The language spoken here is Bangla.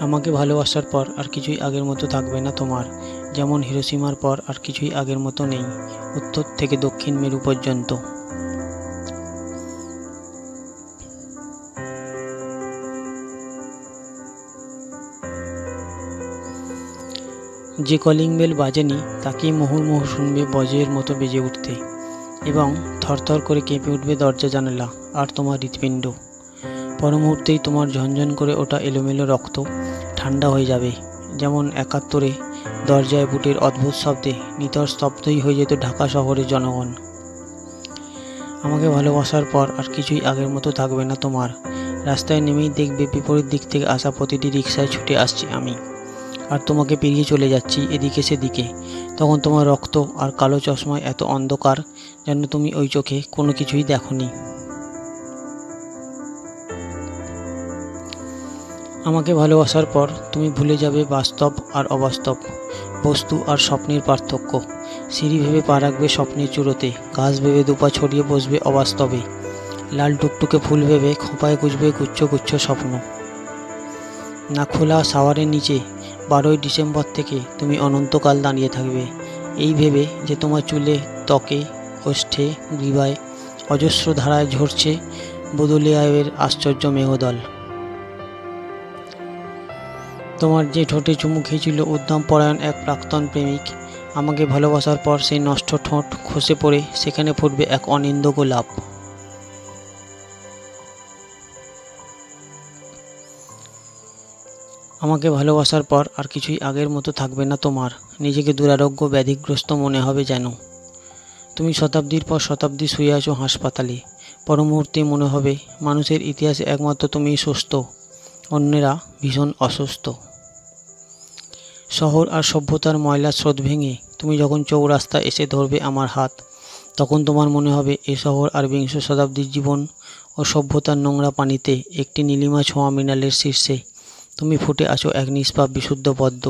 আমাকে ভালোবাসার পর আর কিছুই আগের মতো থাকবে না তোমার। যেমন হিরোসীমার পর আর কিছুই আগের মতো নেই, উত্তর থেকে দক্ষিণ মেরু পর্যন্ত। যে কলিং বেল বাজেনি, তাকেই মুহুর্মুহু শুনবে বজের মতো বেজে উঠতে। এবং থরথর করে কেঁপে উঠবে দরজা জানালা আর তোমার হৃৎপিণ্ড। পর মুহূর্তেই তোমার ঝনঝন করে ওটা এলোমেলো রক্ত ঠান্ডা হয়ে যাবে। যেমন একাত্তরে দরজায় বুটের অদ্ভুত শব্দে নিতর স্তব্ধই হয়ে যেত ঢাকা শহরের জনগণ। আমাকে ভালোবাসার পর আর কিছুই আগের মতো থাকবে না তোমার। রাস্তায় নেমেই দেখবে বিপরীত দিক থেকে আসা প্রতিটি রিক্সায় ছুটে আসছি আমি। আর তোমাকে পেরিয়ে চলে যাচ্ছি এদিকে সেদিকে। তখন তোমার রক্ত আর কালো চশমায় এত অন্ধকার যেন তুমি ওই চোখে কোনো কিছুই দেখোনি। আমাকে ভালোবাসার পর তুমি ভুলে যাবে বাস্তব আর অবাস্তব, বস্তু আর স্বপ্নের পার্থক্য। সিঁড়ি ভেবে পা রাখবে স্বপ্নের চূড়োতে, গাছ ভেবে দুপা ছড়িয়ে বসবে অবাস্তবে। লাল টুকটুকে ফুল ভেবে খোঁপায় গুজবে গুচ্ছ গুচ্ছ স্বপ্ন। না খোলা সাওয়ারের নিচে, বারোই ডিসেম্বর থেকে তুমি অনন্তকাল দাঁড়িয়ে থাকবে। এই ভেবে যে তোমার চুলে ত্বকে, ওষ্ঠে গ্রীবায় অজস্র ধারায় ঝরছে বদলিয়ায়ের আশ্চর্য মেঘদল। তোমার যে ঠোঁটে চুমু খেয়েছিল উদ্যম পরায়ণ এক প্রাক্তন প্রেমিক। আমাকে ভালোবাসার পর সেই নষ্ট ঠোঁট খসে পড়ে, সেখানে ফুটবে এক অনিন্দ গোলাপ আমাকে ভালোবাসার পর আর কিছুই আগের মতো থাকবে না তোমার। নিজেকে দুরারোগ্য ব্যাধিগ্রস্ত মনে হবে যেন। তুমি শতাব্দীর পর শতাব্দী শুয়ে আছো হাসপাতালে। পর মুহূর্তে মনে হবে, মানুষের ইতিহাসে একমাত্র তুমিই সুস্থ। অন্যেরা ভীষণ অসুস্থ। শহর আর সভ্যতার ময়লা স্রোত ভেঙে তুমি যখন চৌরাস্তা এসে ধরবে আমার হাত, তখন তোমার মনে হবে এ শহর আর বিংশ শতাব্দীর জীবন ও সভ্যতার নোংরা পানিতে একটি নীলিমা ছোঁয়া মৃণালের শীর্ষে। তুমি ফুটে আছো এক নিষ্পাপ বিশুদ্ধ পদ্ম।